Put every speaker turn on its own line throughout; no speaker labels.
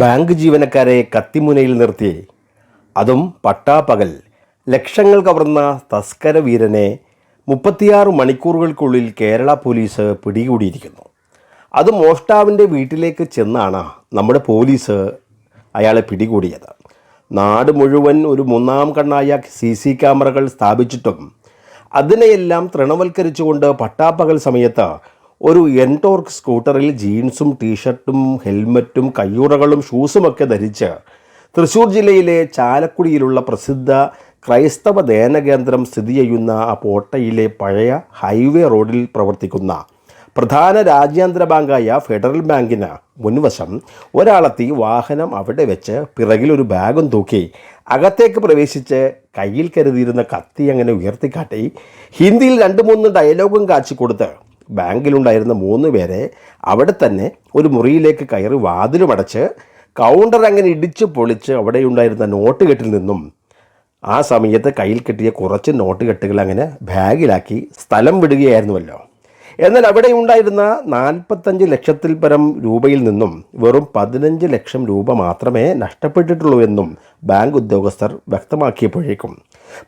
Bank ജീവനക്കാരെ കത്തിമുനയിൽ നിർത്തി. അതും പട്ടാപ്പകൽ. ലക്ഷങ്ങൾ കവർന്ന തസ്കര വീരനെ മുപ്പത്തിയാറ് മണിക്കൂറുകൾക്കുള്ളിൽ കേരള പോലീസ് പിടികൂടിയിരിക്കുന്നു. അത് മോഷ്ടാവിന്റെ വീട്ടിലേക്ക് ചെന്നാണ് നമ്മുടെ പോലീസ് അയാളെ പിടികൂടിയത്. നാട് മുഴുവൻ ഒരു മൂന്നാം കണ്ണായ സി സി ക്യാമറകൾ സ്ഥാപിച്ചിട്ടും അതിനെയെല്ലാം തൃണവൽക്കരിച്ചുകൊണ്ട് പട്ടാപ്പകൽ സമയത്ത് ഒരു എൻടോർക്ക് സ്കൂട്ടറിൽ ജീൻസും ടീഷർട്ടും ഹെൽമറ്റും കയ്യുറകളും ഷൂസുമൊക്കെ ധരിച്ച് തൃശ്ശൂർ ജില്ലയിലെ ചാലക്കുടിയിലുള്ള പ്രസിദ്ധ ക്രൈസ്തവ ധ്യാനകേന്ദ്രം സ്ഥിതി ചെയ്യുന്ന ആ പോട്ടയിലെ പഴയ ഹൈവേ റോഡിൽ പ്രവർത്തിക്കുന്ന പ്രധാന രാജ്യാന്തര ബാങ്കായ ഫെഡറൽ ബാങ്കിന് മുൻവശം ഒരാളെത്തി വാഹനം അവിടെ വെച്ച് പിറകിലൊരു ബാഗും തൂക്കി അകത്തേക്ക് പ്രവേശിച്ച് കയ്യിൽ കരുതിയിരുന്ന കത്തി അങ്ങനെ ഉയർത്തിക്കാട്ടി ഹിന്ദിയിൽ രണ്ട് മൂന്ന് ഡയലോഗും കാച്ചി കൊടുത്ത് ബാങ്കിലുണ്ടായിരുന്ന മൂന്ന് പേരെ അവിടെ തന്നെ ഒരു മുറിയിലേക്ക് കയറി വാതിലുമടച്ച് കൗണ്ടർ അങ്ങനെ ഇടിച്ച് പൊളിച്ച് അവിടെ ഉണ്ടായിരുന്ന നോട്ട് കെട്ടിൽ നിന്നും ആ സമയത്ത് കയ്യിൽ കിട്ടിയ കുറച്ച് നോട്ട് കെട്ടുകൾ അങ്ങനെ ബാഗിലാക്കി സ്ഥലം വിടുകയായിരുന്നുവല്ലോ. എന്നാൽ അവിടെ ഉണ്ടായിരുന്ന നാൽപ്പത്തഞ്ച് ലക്ഷത്തിൽ പരം രൂപയിൽ നിന്നും വെറും പതിനഞ്ച് ലക്ഷം രൂപ മാത്രമേ നഷ്ടപ്പെട്ടിട്ടുള്ളൂ എന്നും ബാങ്ക് ഉദ്യോഗസ്ഥർ വ്യക്തമാക്കിയപ്പോഴേക്കും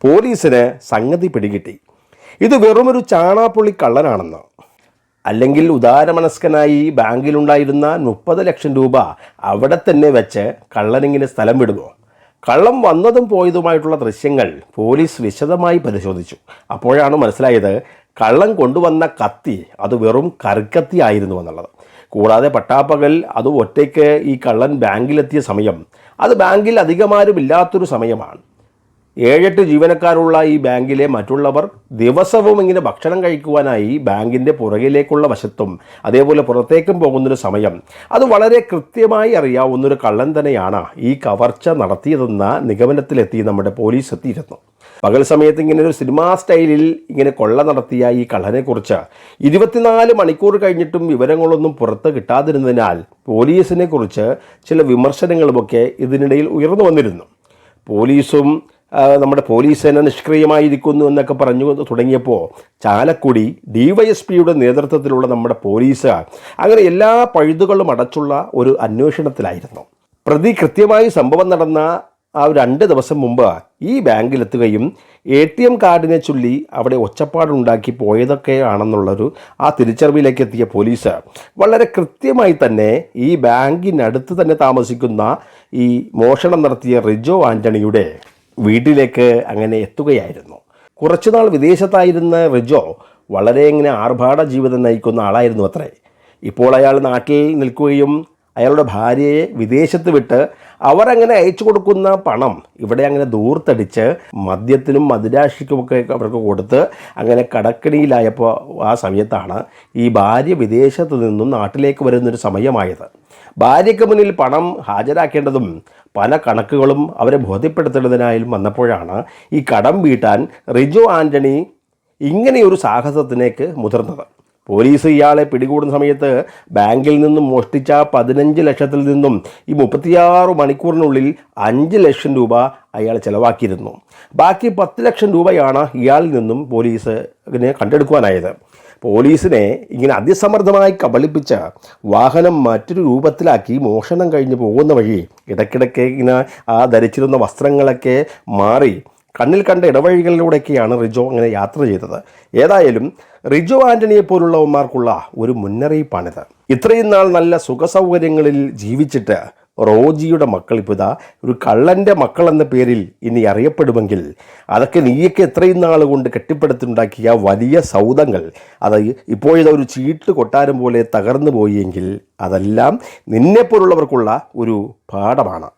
പോലീസിന് സംഗതി പിടികിട്ടി. ഇത് വെറുമൊരു ചാണാപ്പുള്ളി കള്ളനാണെന്ന്? അല്ലെങ്കിൽ ഉദാരമനസ്കനായി ബാങ്കിലുണ്ടായിരുന്ന മുപ്പത് ലക്ഷം രൂപ അവിടെ തന്നെ വെച്ച് കള്ളനിങ്ങനെ സ്ഥലം വിടുമോ കള്ളം വന്നതും പോയതുമായിട്ടുള്ള ദൃശ്യങ്ങൾ പോലീസ് വിശദമായി പരിശോധിച്ചു. അപ്പോഴാണ് മനസ്സിലായത് കള്ളം കൊണ്ടുവന്ന കത്തി അത് വെറും കറുക്കത്തി ആയിരുന്നു എന്നുള്ളത്. കൂടാതെ പട്ടാപ്പകൽ അത് ഒറ്റയ്ക്ക് ഈ കള്ളൻ ബാങ്കിലെത്തിയ സമയം അത് ബാങ്കിൽ അധികമാരും ഇല്ലാത്തൊരു സമയമാണ്. ഏഴെട്ട് ജീവനക്കാരുള്ള ഈ ബാങ്കിലെ മറ്റുള്ളവർ ദിവസവും ഇങ്ങനെ ഭക്ഷണം കഴിക്കുവാനായി ബാങ്കിന്റെ പുറകിലേക്കുള്ള വശത്തും അതേപോലെ പുറത്തേക്കും പോകുന്നൊരു സമയം. അത് വളരെ കൃത്യമായി അറിയാവുന്നൊരു കള്ളൻ തന്നെയാണ് ഈ കവർച്ച നടത്തിയതെന്ന നിഗമനത്തിലെത്തി നമ്മുടെ പോലീസ് എത്തിയിരുന്നു. പകൽ സമയത്ത് ഇങ്ങനെ ഒരു സിനിമാ സ്റ്റൈലിൽ ഇങ്ങനെ കൊള്ള നടത്തിയ ഈ കള്ളനെക്കുറിച്ച് ഇരുപത്തിനാല് മണിക്കൂർ കഴിഞ്ഞിട്ടും വിവരങ്ങളൊന്നും പുറത്ത് കിട്ടാതിരുന്നതിനാൽ പോലീസിനെക്കുറിച്ച് ചില വിമർശനങ്ങളുമൊക്കെ ഇതിനിടയിൽ ഉയർന്നു വന്നിരുന്നു. പോലീസും നമ്മുടെ പോലീസ് സേന നിഷ്ക്രിയമായിരിക്കുന്നു എന്നൊക്കെ പറഞ്ഞു തുടങ്ങിയപ്പോൾ ചാലക്കുടി ഡി വൈ എസ് പിയുടെ നേതൃത്വത്തിലുള്ള നമ്മുടെ പോലീസ് അങ്ങനെ എല്ലാ പഴുതുകളും അടച്ചുള്ള ഒരു അന്വേഷണത്തിലായിരുന്നു. പ്രതി കൃത്യമായി സംഭവം നടന്ന ആ രണ്ട് ദിവസം മുമ്പ് ഈ ബാങ്കിലെത്തുകയും എ ടി എം കാർഡിനെ ചൊല്ലി അവിടെ ഒച്ചപ്പാടുണ്ടാക്കി പോയതൊക്കെയാണെന്നുള്ളൊരു ആ തിരിച്ചറിവിലേക്ക് എത്തിയ പോലീസ് വളരെ കൃത്യമായി തന്നെ ഈ ബാങ്കിനടുത്ത് തന്നെ താമസിക്കുന്ന ഈ മോഷണം നടത്തിയ റിജോ ആന്റണിയുടെ വീട്ടിലേക്ക് അങ്ങനെ എത്തുകയായിരുന്നു. കുറച്ചുനാൾ വിദേശത്തായിരുന്ന റിജോ വളരെ ഇങ്ങനെ ആർഭാട ജീവിതം നയിക്കുന്ന ആളായിരുന്നു അത്രേ. ഇപ്പോൾ അയാൾ നാട്ടിൽ നിൽക്കുകയും അയാളുടെ ഭാര്യയെ വിദേശത്ത് വിട്ട് അവരങ്ങനെ അയച്ചു കൊടുക്കുന്ന പണം ഇവിടെ അങ്ങനെ ദൂർത്തടിച്ച് മദ്യത്തിനും മദിരാശിക്കുമൊക്കെ അവർക്ക് കൊടുത്ത് അങ്ങനെ കടക്കണിയിലായപ്പോൾ ആ സമയത്താണ് ഈ ഭാര്യ വിദേശത്ത് നിന്നും നാട്ടിലേക്ക് വരുന്നൊരു സമയമായത്. ഭാര്യയ്ക്ക് മുന്നിൽ പണം ഹാജരാക്കേണ്ടതും പല കണക്കുകളും അവരെ ബോധ്യപ്പെടുത്തേണ്ടതിനായാലും വന്നപ്പോഴാണ് ഈ കടം വീട്ടാൻ റിജു ആന്റണി ഇങ്ങനെയൊരു സാഹസത്തിലേക്ക് മുതിർന്നത്. പോലീസ് ഇയാളെ പിടികൂടുന്ന സമയത്ത് ബാങ്കിൽ നിന്നും മോഷ്ടിച്ച പതിനഞ്ച് ലക്ഷത്തിൽ നിന്നും ഈ മുപ്പത്തിയാറ് മണിക്കൂറിനുള്ളിൽ അഞ്ച് ലക്ഷം രൂപ അയാൾ ചെലവാക്കിയിരുന്നു. ബാക്കി പത്ത് ലക്ഷം രൂപയാണ് ഇയാളിൽ നിന്നും പോലീസ് ഇതിനെ കണ്ടെടുക്കുവാനായത്. പോലീസിനെ ഇങ്ങനെ അതിസമർത്ഥമായി കബളിപ്പിച്ച വാഹനം മറ്റൊരു രൂപത്തിലാക്കി മോഷണം കഴിഞ്ഞ് പോകുന്ന വഴി ഇടയ്ക്കിടയ്ക്ക് ഇങ്ങനെ ആ ധരിച്ചിരുന്ന വസ്ത്രങ്ങളൊക്കെ മാറി കണ്ണിൽ കണ്ട ഇടവഴികളിലൂടെയൊക്കെയാണ് റിജോ അങ്ങനെ യാത്ര ചെയ്തത്. ഏതായാലും റിജോ ആന്റണിയെ പോലുള്ളവന്മാർക്കുള്ള ഒരു മുന്നറിയിപ്പാണിത്. ഇത്രയും നാൾ നല്ല സുഖസൗകര്യങ്ങളിൽ ജീവിച്ചിട്ട് റോജിയുടെ മക്കൾ ഇപ്പോൾ ഇതാ ഒരു കള്ളന്റെ മക്കൾ എന്ന പേരിൽ ഇനി അറിയപ്പെടുമെങ്കിൽ അതൊക്കെ നീയൊക്കെ എത്രയും നാൾ കൊണ്ട് കെട്ടിപ്പടുത്തുണ്ടാക്കിയ വലിയ സൗദങ്ങൾ അത് ഇപ്പോഴിതാ ഒരു ചീട്ട് കൊട്ടാരം പോലെ തകർന്നു പോയെങ്കിൽ അതെല്ലാം നിന്നെപ്പോലുള്ളവർക്കുള്ള ഒരു പാഠമാണ്.